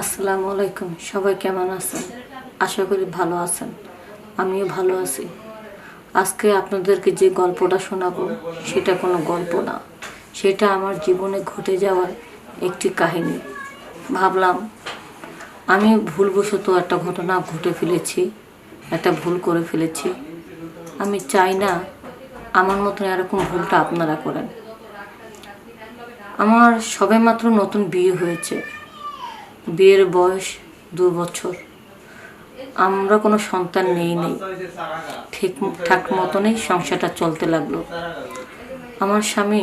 আসসালামু আলাইকুম। সবাই কেমন আছেন? আশা করি ভালো আছেন। আমিও ভালো আছি। আজকে আপনাদেরকে যে গল্পটা শোনাবো, সেটা কোনো গল্প না। সেটা আমার জীবনে ঘটে যাওয়ার একটি কাহিনী। ভাবলাম, আমি ভুলবশত একটা ঘটনা ঘটে ফেলেছি, একটা ভুল করে ফেলেছি। আমি চাই না আমার মতন এরকম ভুলটা আপনারা করেন। আমার সবেমাত্র নতুন বিয়ে হয়েছে। বিয়ের বয়স, দু বছর। আমরা কোনো সন্তান নেই নেই। ঠিক ঠাক মতনই সংসারটা চলতে লাগল। আমার স্বামী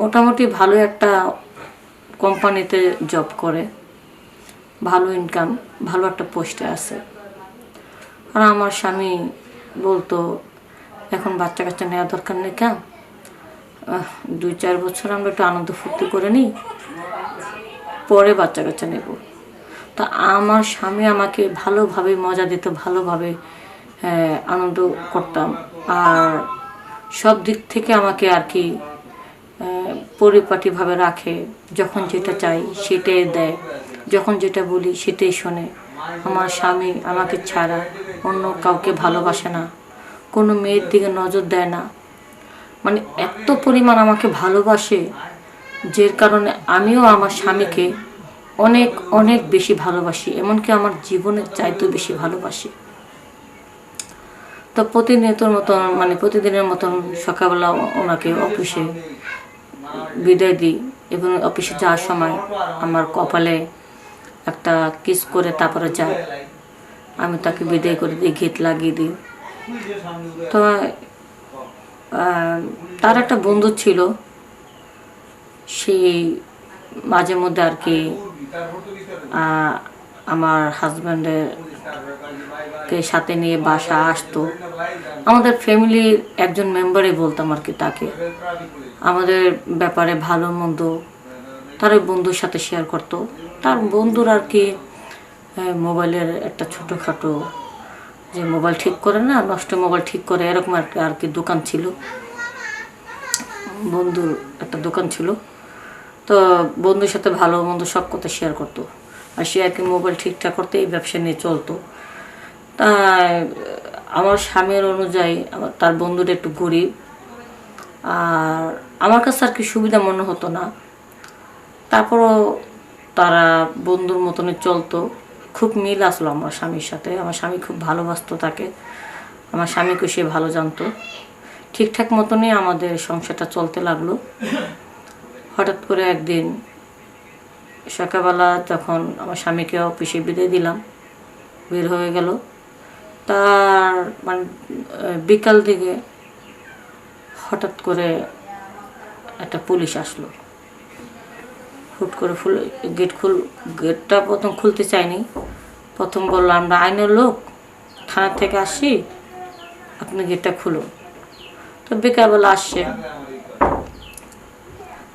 মোটামুটি ভালো একটা কোম্পানিতে জব করে। ভালো ইনকাম, ভালো একটা পোস্টে আছে। আর আমার স্বামী বলতো, এখন বাচ্চা কাচ্চা নেওয়া দরকার নেই কেন? দুই চার বছর আমরা একটু আনন্দ ফুর্তি করে নিই। পরে বাচ্চা কাচ্চা নেব। তা আমার স্বামী আমাকে ভালোভাবে, মজা দিত, ভালোভাবে আনন্দ করতাম। আর সব দিক থেকে আমাকে আর কি পরিপাটিভাবে রাখে। যখন যেটা চাই সেটাই দেয়। যখন যেটা বলি সেটাই শোনে। আমার স্বামী আমাকে ছাড়া অন্য কাউকে ভালোবাসে না। কোনো মেয়ের দিকে নজর দেয় না। মানে এত পরিমাণ আমাকে ভালোবাসে যে কারণে আমিও আমার স্বামীকে অনেক অনেক বেশি ভালোবাসি, এমনকি আমার জীবনের চাইতেও বেশি ভালোবাসি। তো প্রতিনিয়তর মতন মানে প্রতিদিনের মতন সকালবেলা ওনাকে অফিসে বিদায় দিই এবং অফিসে যাওয়ার সময় আমার কপালে একটা কিস করে তারপরে যায় আমি তাকে বিদায় করে দিই গীত লাগিয়ে দিই। তো তার একটা বন্ধু ছিল সেই মাঝে মধ্যে আর কি আমার হাজব্যান্ডের কে সাথে নিয়ে বাসা আসতো। আমাদের ফ্যামিলির একজন মেম্বারই বলতাম আর কি তাকে। আমাদের ব্যাপারে ভালো মন্দ তার ওই বন্ধুর সাথে শেয়ার করতো। তার বন্ধুর আর কি মোবাইলের একটা ছোটোখাটো যে মোবাইল ঠিক করে না, নষ্ট মোবাইল ঠিক করে, এরকম আর কি দোকান ছিল। বন্ধুর একটা দোকান ছিল। তো বন্ধুর সাথে ভালো মন্দ সব কথা শেয়ার করতো। আর সে আর কি মোবাইল ঠিকঠাক করতে এই ব্যবসা নিয়ে চলতো। তা আমার স্বামীর অনুযায়ী আমার, তার বন্ধুটা একটু গরিব। আর আমার কাছে আর কি সুবিধা মনে হতো না। তারপরও তারা বন্ধুর মতনই চলতো। খুব মিল আসলো আমার স্বামীর সাথে। আমার স্বামী খুব ভালোবাসতো তাকে। আমার স্বামীকে সে ভালো জানতো। ঠিকঠাক মতনই আমাদের সংসারটা চলতে লাগল। হঠাৎ করে একদিন সকালবেলা তখন আমার স্বামীকে অফিসে বিদায় দিলাম। বের হয়ে গেল। তার মানে বিকাল দিকে হঠাৎ করে একটা পুলিশ আসলো। হুট করে ফুল, গেট খুল, গেটটা প্রথম খুলতে চাইনি। প্রথম বলল, আমরা আইনের লোক থানা থেকে আসি আপনি গেটটা খুলুন। তো বিকালবেলা আসছে।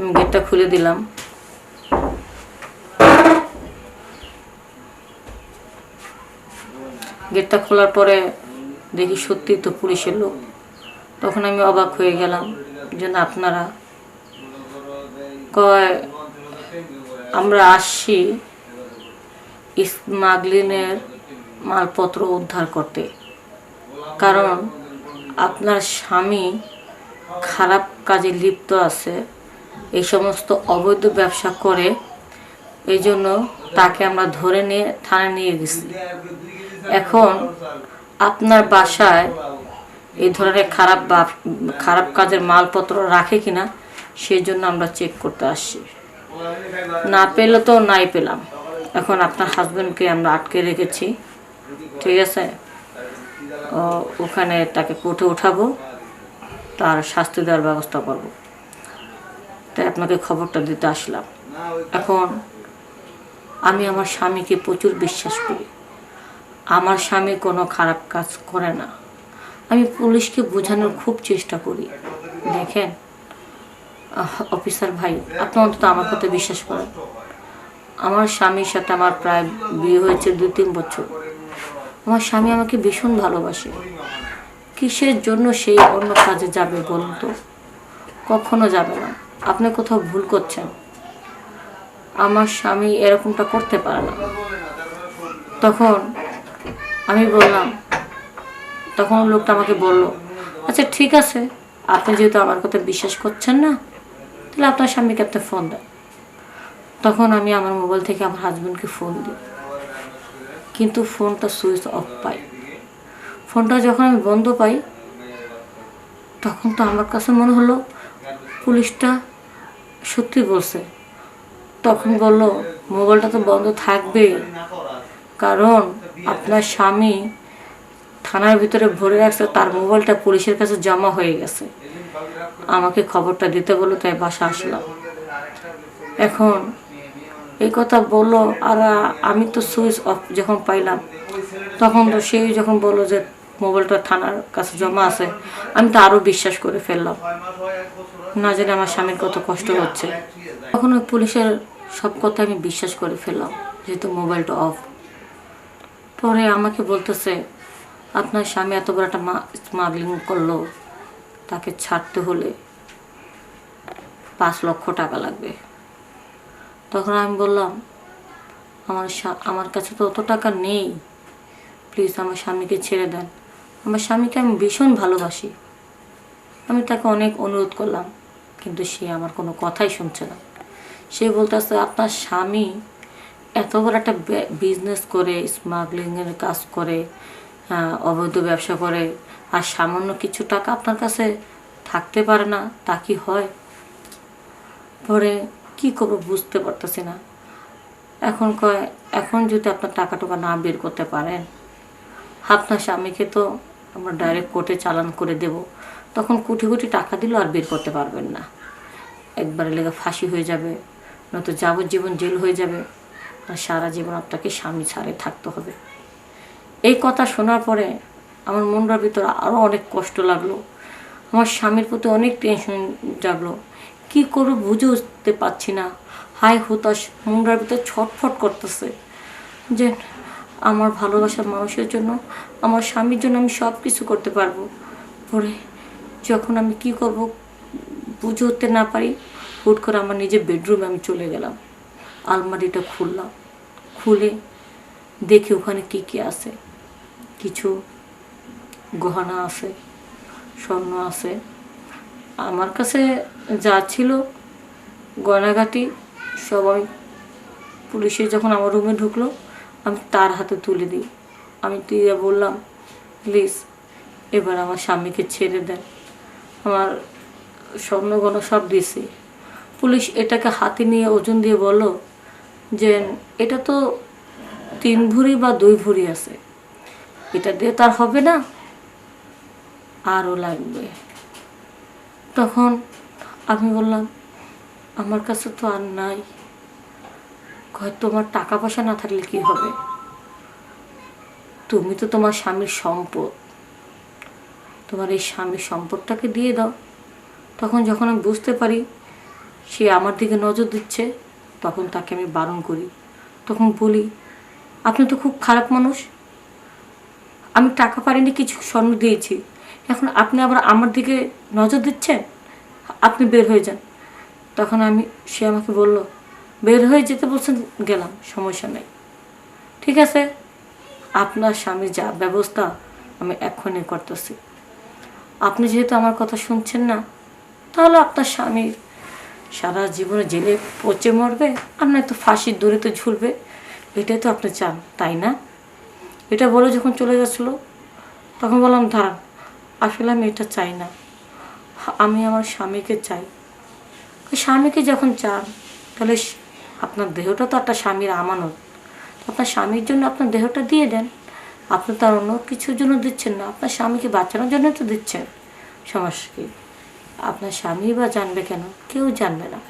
আমি গেটটা খুলে দিলাম। গেটটা খোলার পরে দেখি সত্যি তো পুলিশের লোক। তখন আমি অবাক হয়ে গেলাম যে না, আপনারা কয়, আমরা আসছি স্মাগলিংয়ের মালপত্র উদ্ধার করতে। কারণ আপনার স্বামী খারাপ কাজে লিপ্ত আছে। এই সমস্ত অবৈধ ব্যবসা করে এই জন্য তাকে আমরা ধরে নিয়ে, থানায় নিয়ে গেছি। এখন আপনার বাসায় এই ধরনের খারাপ খারাপ কাজের মালপত্র রাখে কিনা সেই জন্য আমরা চেক করতে আসছি। না পেলে তো নাই পেলাম। এখন আপনার হাজব্যান্ডকে আমরা আটকে রেখেছি। ঠিক আছে? ওখানে তাকে কোর্টে উঠাবো, তার শাস্তি দেওয়ার ব্যবস্থা করব। তাই আপনাকে খবরটা দিতে আসলাম। এখন আমি আমার স্বামীকে প্রচুর বিশ্বাস করি। আমার স্বামী কোনো খারাপ কাজ করে না। আমি পুলিশকে বোঝানোর খুব চেষ্টা করি। দেখেন অফিসার ভাই, আপনি অন্তত আমার কথা বিশ্বাস করেন। আমার স্বামীর সাথে আমার প্রায় বিয়ে হয়েছে দু তিন বছর। আমার স্বামী আমাকে ভীষণ ভালোবাসে। কিসের জন্য সেই অন্য কাজে যাবে বলুন তো? কখনো যাবে না। আপনি কোথাও ভুল করছেন, আমার স্বামী এরকমটা করতে পারে না। তখন আমি বললাম, তখন লোকটা আমাকে বলল আচ্ছা ঠিক আছে, আপনি যেহেতু আমার কথা বিশ্বাস করছেন না, তাহলে আপনার স্বামীকে একটা ফোন দেন। তখন আমি আমার মোবাইল থেকে আমার হাজব্যান্ডকে ফোন দিই। কিন্তু ফোনটা সুইচ অফ পাই। ফোনটা যখন আমি বন্ধ পাই, তখন তো আমার কাছে মনে হলো, পুলিশটা সত্যি বলছে। তখন বলল, মোবাইলটা তো বন্ধ থাকবে। কারণ আপনার স্বামী থানার ভিতরে ভরে রাখছে, তার মোবাইলটা পুলিশের কাছে জমা হয়ে গেছে। আমাকে খবরটা দিতে বলল, তাই বাসা আসলাম। এখন এই কথা বলল, আর আমি তো সুইচ অফ যখন পাইলাম, তখন তো সেই যখন বলল যে মোবাইলটা থানার কাছে জমা আছে, আমি তো আরও বিশ্বাস করে ফেললাম। না জানি আমার স্বামীর কত কষ্ট হচ্ছে। তখন ওই পুলিশের সব কথা আমি বিশ্বাস করে ফেললাম, যেহেতু মোবাইলটা অফ পরে আমাকে বলতেছে, আপনার স্বামী এত বড় একটা স্মাগলিং করল, তাকে ছাড়তে হলে পাঁচ লক্ষ টাকা লাগবে। তখন আমি বললাম, আমার আমার কাছে তো অত টাকা নেই। প্লিজ আমার স্বামীকে ছেড়ে দেন। আমার স্বামীকে আমি ভীষণ ভালোবাসি। আমি তাকে অনেক অনুরোধ করলাম কিন্তু সে আমার কোনো কথাই শুনছে না। সে বলতেছে আপনার স্বামী এত বড় একটা বিজনেস করে স্মাগলিংয়ের কাজ করে আহ, অবৈধ ব্যবসা করে আর সামান্য কিছু টাকা আপনার কাছে থাকতে পারে না তা কি হয়? পরে কি করব বুঝতে পারতেছি না। এখন কয় এখন যদি আপনার টাকা টাকা না বের করতে পারেন আপনার স্বামীকে তো আমরা ডাইরেক্ট কোর্টে চালান করে দেব। তখন কোটি কোটি টাকা দিলেও আর বের করতে পারবেন না। একবারে লেগে ফাঁসি হয়ে যাবে, নয়তো যাবজ্জীবন জেল হয়ে যাবে, আর সারা জীবন আপনাকে স্বামী ছাড়ে থাকতে হবে। এই কথা শোনার পরে আমার মনটার ভিতরে আরও অনেক কষ্ট লাগল। আমার স্বামীর প্রতি অনেক টেনশন জাগলো। কি করব বুঝে উঠতে পারছি না। হাই হতাশ, মনটার ভিতরে ছটফট করতেছে। যে আমার ভালোবাসার মানুষের জন্য, আমার স্বামীর জন্য আমি সব কিছু করতে পারব। পরে যখন আমি কি করব বুঝে উঠতে না পারি, হুট করে আমার নিজের বেডরুমে আমি চলে গেলাম। আলমারিটা খুললাম। খুলে দেখি ওখানে কি কি আছে। কিছু গহনা আছে, স্বর্ণ আছে। আমার কাছে যা ছিল, গয়নাগাটি সবাই পুলিশে যখন আমার রুমে ঢুকলো, আমি তার হাতে তুলে দিই। আমি দিয়ে বললাম, প্লিজ, এবার আমার স্বামীকে ছেড়ে দেন। আমার স্বর্ণগণ সব দিছি পুলিশ এটাকে হাতে নিয়ে ওজন দিয়ে বলল যে, এটা তো তিন ভরি বা দুই ভরি আছে। এটা দিয়ে তার হবে না। আরও লাগবে। তখন আমি বললাম, আমার কাছে তো আর নাই। কয়, তোমার টাকা পয়সা না থাকলে কি হবে? তুমি তো তোমার স্বামীর সম্পদ। তোমার এই স্বামীর সম্পদটাকে দিয়ে দাও। তখন যখন আমি বুঝতে পারি, সে আমার দিকে নজর দিচ্ছে, তখন তাকে আমি বারণ করি। তখন বলি, আপনি তো খুব খারাপ মানুষ। আমি টাকা পারিনি কিছু স্বর্ণ দিয়েছি। এখন আপনি আবার আমার দিকে নজর দিচ্ছেন? আপনি বের হয়ে যান। তখন আমি, সে আমাকে বলল, বের হয়ে যেতে বলছেন গেলাম, সমস্যা নেই। ঠিক আছে, আপনার স্বামীর যা ব্যবস্থা আমি এক্ষুনি করতেছি। আপনি যেহেতু আমার কথা শুনছেন না, তাহলে আপনার স্বামীর সারা জীবনে জেলে পচে মরবে আর নয়তো ফাঁসির দূরে তো ঝুলবে, এটাই তো আপনি চান, তাই না? এটা বলে যখন চলে যাচ্ছিল তখন বললাম, দাঁড়ান, আসলে আমি এটা চাই না। আমি আমার স্বামীকে চাই। স্বামীকে যখন চান, তাহলে আপনার দেহটা তো একটা স্বামীর আমানত। আপনার স্বামীর জন্য আপনার দেহটা দিয়ে দেন। আপনি তার অন্য কিছুর জন্য দিচ্ছেন না। আপনার স্বামীকে বাঁচানোর জন্য তো দিচ্ছেন সমস্যা আপনার স্বামী বা জানবে কেন? কেউ জানবে না।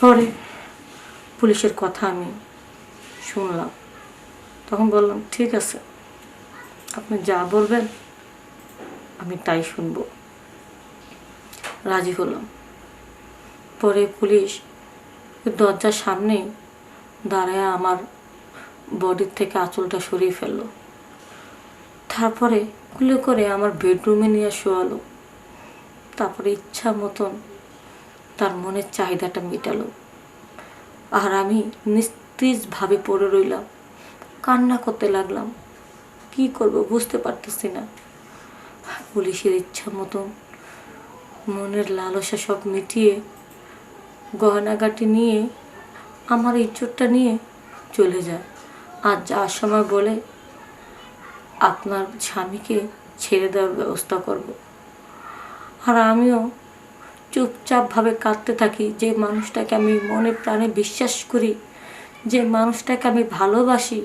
পরে পুলিশের কথা আমি শুনলাম। তখন বললাম, ঠিক আছে, আপনি যা বলবেন, আমি তাই শুনব। রাজি হলাম। পরে পুলিশ দরজার সামনে দাঁড়ায় আমার বডির থেকে আঁচলটা সরিয়ে ফেলল। তারপরে কুলে করে আমার বেডরুমে নিয়ে শোয়ালো। তারপরে ইচ্ছা মতন তার মনের চাহিদাটা মেটালো। আর আমি নিস্তেজভাবে পড়ে রইলাম। কান্না করতে লাগলাম। কি করব বুঝতে পারতেছি না। পুলিশের ইচ্ছা মতন মনের লালসা সব মিটিয়ে গয়নাগাটি নিয়ে আমার ইজ্জতটা নিয়ে চলে যায়। আর যাওয়ার সময় বলে, আপনার স্বামীকে ছেড়ে দেওয়ার ব্যবস্থা করব। আর আমিও চুপচাপভাবে কাঁদতে থাকি যে মানুষটাকে আমি মনে প্রাণে বিশ্বাস করি, যে মানুষটাকে আমি ভালোবাসি।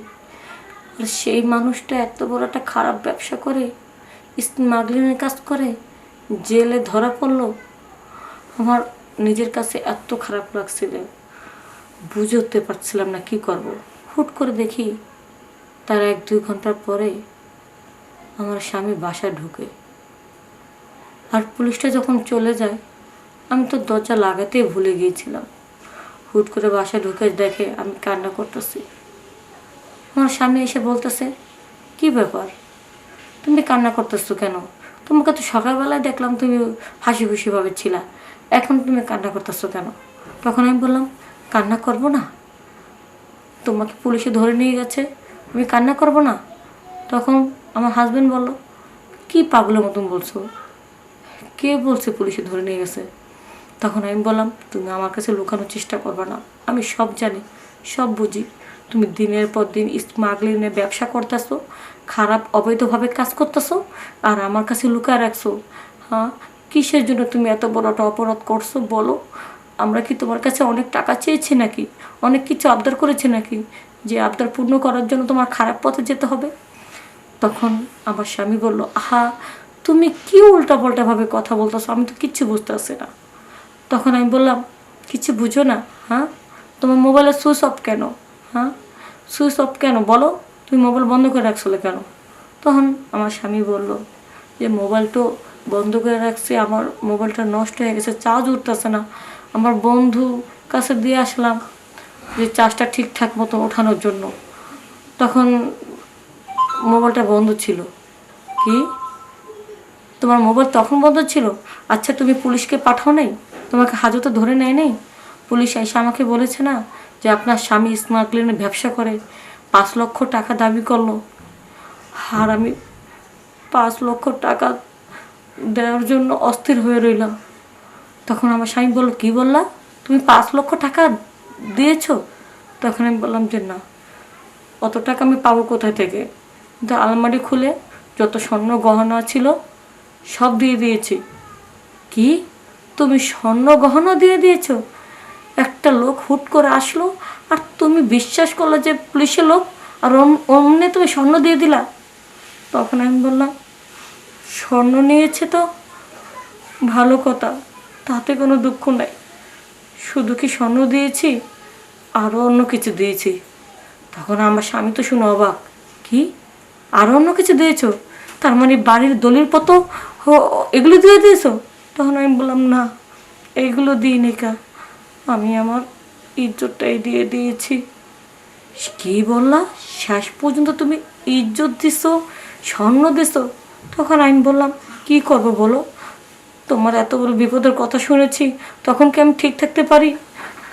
আর সেই মানুষটা এত বড় একটা খারাপ ব্যবসা করে, স্মাগলিংয়ের কাজ করে, জেলে ধরা পড়ল। আমার নিজের কাছে এত খারাপ লাগছিল, বুঝে উঠতে পারছিলাম না কি করব। হুট করে দেখি তার এক দুই ঘণ্টার পরে আমার স্বামী বাসা ঢুকে। আর পুলিশটা যখন চলে যায়, আমি তো দরজা লাগাতেই ভুলে গিয়েছিলাম। হুট করে বাসা ঢুকে দেখে আমি কান্না করতেছি। আমার স্বামী এসে বলতেছে, কি ব্যাপার? তুমি কান্না করতেছো কেন? তোমাকে তো সকালবেলায় দেখলাম তুমি হাসি খুশিভাবে ছিলা। এখন তুমি কান্না করতেছো কেন? তখন আমি বললাম, কান্না করব না? তোমাকে পুলিশে ধরে নিয়ে গেছে। আমি কান্না করব না। তখন আমার হাজবেন্ড বলল, কি পাগলের মতন বলছো? কে বলছে পুলিশে ধরে নিয়ে গেছে? তখন আমি বললাম, তুমি আমার কাছে লুকানোর চেষ্টা করবে না। আমি সব জানি, সব বুঝি। তুমি দিনের পর দিন স্মাগলিংয়ের ব্যবসা করতেছো, খারাপ, অবৈধভাবে কাজ করতেছো, আর আমার কাছে লুকায় রাখছো। হ্যাঁ? কিসের জন্য তুমি এত বড় একটা অপরাধ করছ বলো? আমরা কি তোমার কাছে অনেক টাকা চেয়েছি নাকি? অনেক কিছু আবদার করেছি নাকি? যে আবদার পূর্ণ করার জন্য তোমার খারাপ পথে যেতে হবে? তখন আমার স্বামী বলল, আহা, তুমি কি উল্টাপাল্টাভাবে কথা বলতেছো? আমি তো কিচ্ছু বুঝতে পারছি না। তখন আমি বললাম, কিছু বুঝো না হ্যাঁ? তোমার মোবাইলে সুইচ অফ কেন? হ্যাঁ? সুইচ অফ কেন? বলো, তুমি মোবাইল বন্ধ করে রাখছিলে কেন? তখন আমার স্বামী বলল, যে মোবাইল তো বন্ধ করে রাখছি, আমার মোবাইলটা নষ্ট হয়ে গেছে, চার্জ উঠতেছে না। আমার বন্ধু কাছে দিয়ে আসলাম যে চার্জটা ঠিকঠাক মতো ওঠানোর জন্য। তখন মোবাইলটা বন্ধ ছিল। কি? তোমার মোবাইল তখন বন্ধ ছিল? আচ্ছা তুমি পুলিশকে পাঠাও নাই? তোমাকে হাজতে ধরে নেয় নেই? পুলিশ এসে আমাকে বলেছে না যে আপনার স্বামী স্মাগলিংয়ের ব্যবসা করে, পাঁচ লক্ষ টাকা দাবি করল। আর আমি পাঁচ লক্ষ টাকা দেওয়ার জন্য অস্থির হয়ে রইলাম। তখন আমার স্বামী বলল, কী বললা? তুমি পাঁচ লক্ষ টাকা দিয়েছ? তখন আমি বললাম যে, না, অত টাকা আমি পাবো কোথায় থেকে? কিন্তু আলমারি খুলে যত স্বর্ণ গহনা ছিল সব দিয়ে দিয়েছি। কি? তুমি স্বর্ণ গহনা দিয়ে দিয়েছ? একটা লোক হুট করে আসলো, আর তুমি বিশ্বাস করল যে পুলিশের লোক? আর অম- অমনি তুমি স্বর্ণ দিয়ে দিলা? তখন আমি বললাম, স্বর্ণ নিয়েছে তো? ভালো কথা। তাতে কোনো দুঃখ নাই। শুধু কি স্বর্ণ দিয়েছি আরও অন্য কিছু দিয়েছি। তখন আমার স্বামী তো শুনে অবাক। কি? আরও অন্য কিছু দিয়েছ? তার মানে বাড়ির দলিল পত এগুলো দিয়ে দিয়েছ? তখন আমি বললাম, না এইগুলো দিইনি কা। আমি আমার ইজ্জতটাই দিয়ে দিয়েছি। কি বললা? শেষ পর্যন্ত তুমি ইজ্জত দিছো, স্বর্ণ দিছো। তখন আমি বললাম, কি করব বলো? তোমার এত বড় বিপদের কথা শুনেছি, তখন কি আমি ঠিক থাকতে পারি?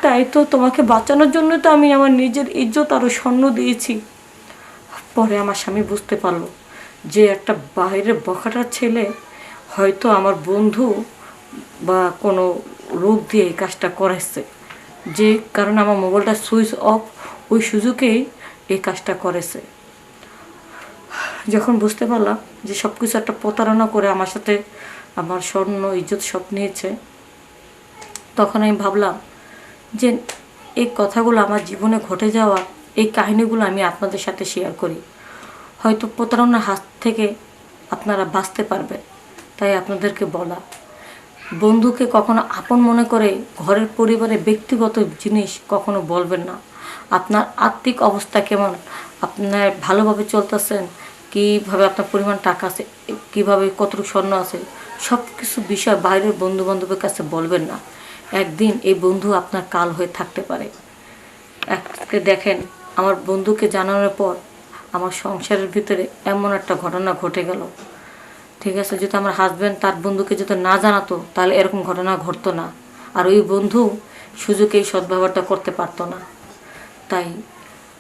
তাই তো তোমাকে বাঁচানোর জন্য তো আমি আমার নিজের ইজ্জত আরও স্বর্ণ দিয়েছি। পরে আমার স্বামী বুঝতে পারল যে একটা বাইরের বখাটার ছেলে হয়তো আমার বন্ধু বা কোনো রোগ দিয়ে এই কাজটা করাচ্ছে যে কারণে আমার মোবাইলটা সুইচ অফ ওই সুযোগেই এই কাজটা করেছে। যখন বুঝতে পারলাম যে সব কিছু একটা প্রতারণা করে আমার সাথে আমার স্বর্ণ, ইজ্জত সব নিয়েছে। তখন আমি ভাবলাম যে এই কথাগুলো আমার জীবনে ঘটে যাওয়া, এই কাহিনীগুলো আমি আপনাদের সাথে শেয়ার করি। হয়তো প্রতারণার হাত থেকে আপনারা বাঁচতে পারবেন, তাই আপনাদেরকে বলা। বন্ধুকে কখনো আপন মনে করে ঘরের পরিবারে ব্যক্তিগত জিনিস কখনো বলবেন না। আপনার আর্থিক অবস্থা কেমন? আপনার ভালোভাবে চলতেছেন? কীভাবে আপনার পরিমাণ টাকা আছে, কীভাবে কতটুকু স্বর্ণ আছে সব কিছু বিষয় বাইরের বন্ধু বান্ধবের কাছে বলবেন না। একদিন এই বন্ধু আপনার কাল হয়ে থাকতে পারে। আজকে দেখেন, আমার বন্ধুকে জানানোর পর আমার সংসারের ভিতরে এমন একটা ঘটনা ঘটে গেল। ঠিক আছে, যদি আমার হাজব্যান্ড তার বন্ধুকে যদি না জানাতো, তাহলে এরকম ঘটনা ঘটতো না। আর ওই বন্ধু সুযোগে এই সদ্ব্যবহারটা করতে পারতো না। তাই